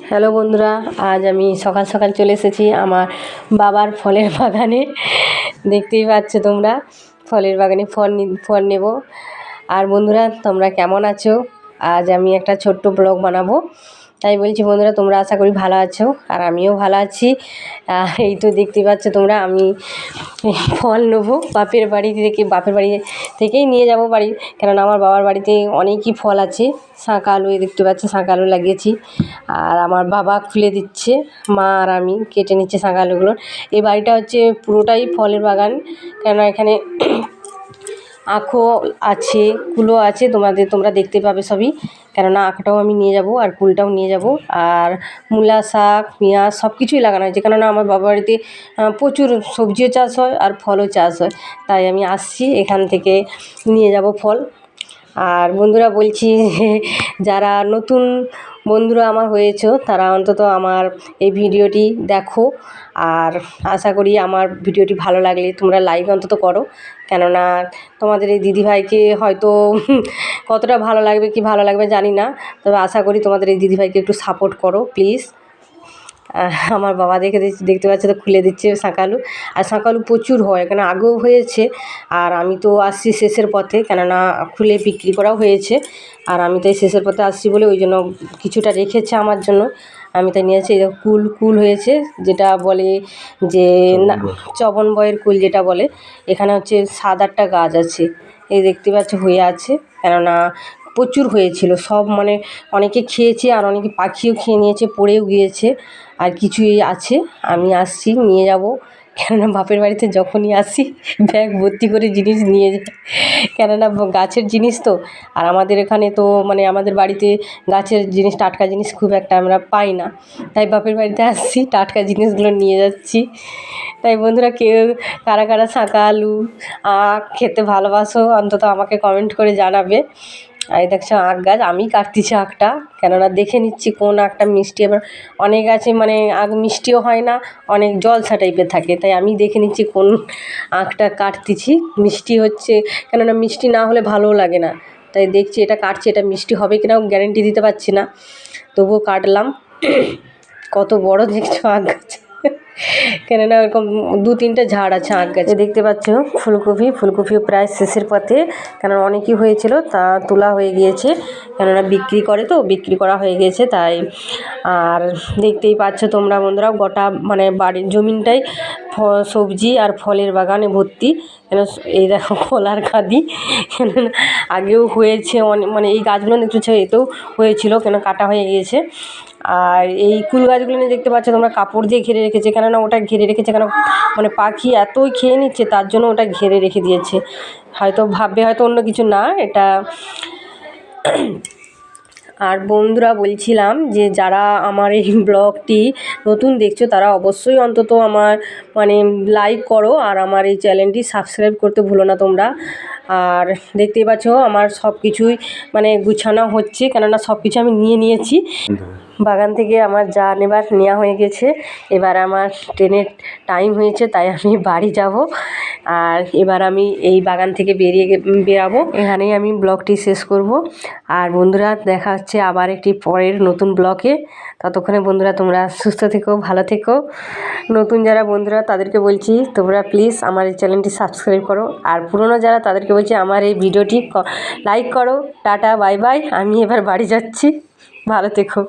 Hello বন্ধুরা, আজ আমি সকাল সকাল চলে এসেছি আমার বাবার ফলের বাগানে। দেখতেই পাচ্ছ তোমরা, ফলের বাগানে ফল ফল নেব। আর বন্ধুরা, তোমরা কেমন আছো? আজ আমি একটা ছোট্ট ব্লগ বানাবো। তাই বলছি, বন্ধুরা, তোমরা আশা করি ভালো আছো আর আমিও ভালো আছি। এই তো দেখতে পাচ্ছ তোমরা, আমি ফল নেব বাপের বাড়ি থেকে, বাপের বাড়ি থেকেই নিয়ে যাব বাড়ি। কেননা আমার বাবার বাড়িতে অনেকই ফল আছে শাঁকা আলু দেখতে পাচ্ছ শাঁকা আলু লাগিয়েছি। আর আমার বাবা খুলে দিচ্ছে, মা আর আমি কেটে নিচ্ছে শাঁকা আলুগুলো। এই বাড়িটা হচ্ছে পুরোটাই ফলের বাগান, কেননা এখানে আখও আছে, কুলো আছে, তোমাদের তোমরা দেখতে পাবে সবই। কেননা আখটাও আমি নিয়ে যাব আর কুলটাও নিয়ে যাব। আর মূলা শাক, পেঁয়াজ সব কিছুই লাগানো হয়েছে। কেননা আমার বাবা বাড়িতে প্রচুর সবজিও চাষ হয় আর ফলও চাষ হয়। তাই আমি আসছি, এখান থেকে নিয়ে যাব ফল। আর বন্ধুরা বলছি যারা নতুন বন্ধুরা আমার হয়েছো, তারা অন্তত আমার এই ভিডিওটি দেখো। আর আশা করি আমার ভিডিওটি ভালো লাগলে তোমরা লাইক অন্তত করো। কেননা তোমাদের এই দিদিভাইকে হয়তো কতটা ভালো লাগবে, কি ভালো লাগবে জানি না। তবে আশা করি তোমাদের এই দিদিভাইকে একটু সাপোর্ট করো প্লিজ আমার বাবা দেখে দিচ্ছে দেখতে পাচ্ছে তো খুলে দিচ্ছে শাঁকালু। আর শাঁকালু প্রচুর হয় এখানে আগেও হয়েছে। আর আমি তো আসছি শেষের পথে কেননা খুলে বিক্রি করাও হয়েছে। আর আমি তাই শেষের পথে আসছি বলে ওই জন্য কিছুটা রেখেছে আমার জন্য। আমি তাই নিয়েছি এই কুল কুল হয়েছে যেটা বলে যে না চবন বয়ের কুল যেটা বলে এখানে হচ্ছে সাত আটটা গাছ আছে। এই দেখতে পাচ্ছ হয়ে আছে কেননা প্রচুর হয়েছিল। সব মানে অনেকে খেয়েছে আর অনেকে পাখিও খেয়ে নিয়েছে, পড়েও গিয়েছে। আর কিছুই আছে, আমি আসছি, নিয়ে যাব। কেননা বাপের বাড়িতে যখনই আসি, ব্যাগ ভর্তি করে জিনিস নিয়ে যাই কেননা গাছের জিনিস তো, আর আমাদের এখানে তো মানে আমাদের বাড়িতে গাছের জিনিস, টাটকা জিনিস খুব একটা আমরা পাই না। তাই বাপের বাড়িতে আসছি, টাটকা জিনিসগুলো নিয়ে যাচ্ছি। তাই বন্ধুরা, কেউ কারা কারা শাঁকা আলু আখ খেতে ভালোবাসো, অন্তত আমাকে কমেন্ট করে জানাবে। এই দেখছ আখ গাছ, আমি কাটতেছি আখটা, কেননা দেখে নিচ্ছি কোন আখটা মিষ্টি এবার অনেক আছে মানে আখ মিষ্টিও হয় না, অনেক জলসা টাইপের থাকে, তাই আমি দেখে নিচ্ছি কোন আখটা কাটতেছি, মিষ্টি হচ্ছে, কেননা মিষ্টি না হলে ভালোও লাগে না, তাই দেখছি এটা কাটছি, এটা মিষ্টি হবে কিনাও গ্যারেন্টি দিতে পারছি না, তবুও কাটলাম, কত বড় দেখছ আখ গাছ। কেননা এরকম দু তিনটে ঝাড় আছে আখ গাছে। দেখতে পাচ্ছ, ফুলকপি ফুলকপিও প্রায় শেষের পথে, কেননা অনেকই হয়েছিল, তা তোলা হয়ে গিয়েছে, কেননা বিক্রি করে তো, বিক্রি করা হয়ে গিয়েছে, তাই। আর দেখতেই পাচ্ছ তোমরা বন্ধুরা, গোটা মানে বাড়ির জমিনটাই সবজি আর ফলের বাগানে ভর্তি। কেন, এই দেখো কলার খাদি। কেননা আগেও হয়েছে অনেক মানে এই গাছগুলো দেখছ, এতেও হয়েছিল, কেন কাটা হয়ে গিয়েছে। আর এই কুল গাছগুলো নিয়ে দেখতে পাচ্ছ, তোমরা কাপড় দিয়ে ঘিরে রেখেছে। কেননা ওটা ঘিরে রেখেছে কেন? মানে পাখি এতই খেয়ে নিচ্ছে, তার জন্য ওটা ঘিরে রেখে দিয়েছে। হয়তো ভাববে, হয়তো অন্য কিছু না, এটা আর বন্ধুরা বলছিলাম যে, যারা আমার এই ব্লগটি নতুন দেখছ, তারা অবশ্যই অন্তত আমার মানে লাইক করো, আর আমার এই চ্যানেলটি সাবস্ক্রাইব করতে ভুলো না তোমরা। আর দেখতেই পাচ্ছ আমার সব কিছুই মানে গুছানো হচ্ছে, কেননা সব কিছু আমি নিয়ে নিয়েছি। বাগান থেকে আমার যা নেবার নেওয়া হয়ে গেছে, এবার আমার ট্রেনের টাইম হয়েছে, তাই আমি বাড়ি যাব। আর এবার আমি এই বাগান থেকে বেরিয়ে বেরাবো। এখানেই আমি ব্লগটি শেষ করব। আর বন্ধুরা, দেখা হচ্ছে আবার একটি পরের নতুন ব্লগে। ততক্ষণে বন্ধুরা, তোমরা সুস্থ থেকো, ভালো থেকো। নতুন যারা বন্ধুরা, তাদেরকে বলছি, তোমরা প্লিজ আমার এই চ্যানেলটি সাবস্ক্রাইব করো। আর পুরনো যারা, তাদেরকে বলছি, আমার এই ভিডিওটি লাইক করো। টাটা বাই বাই আমি এবার বাড়ি যাচ্ছি। ভালো থেকো।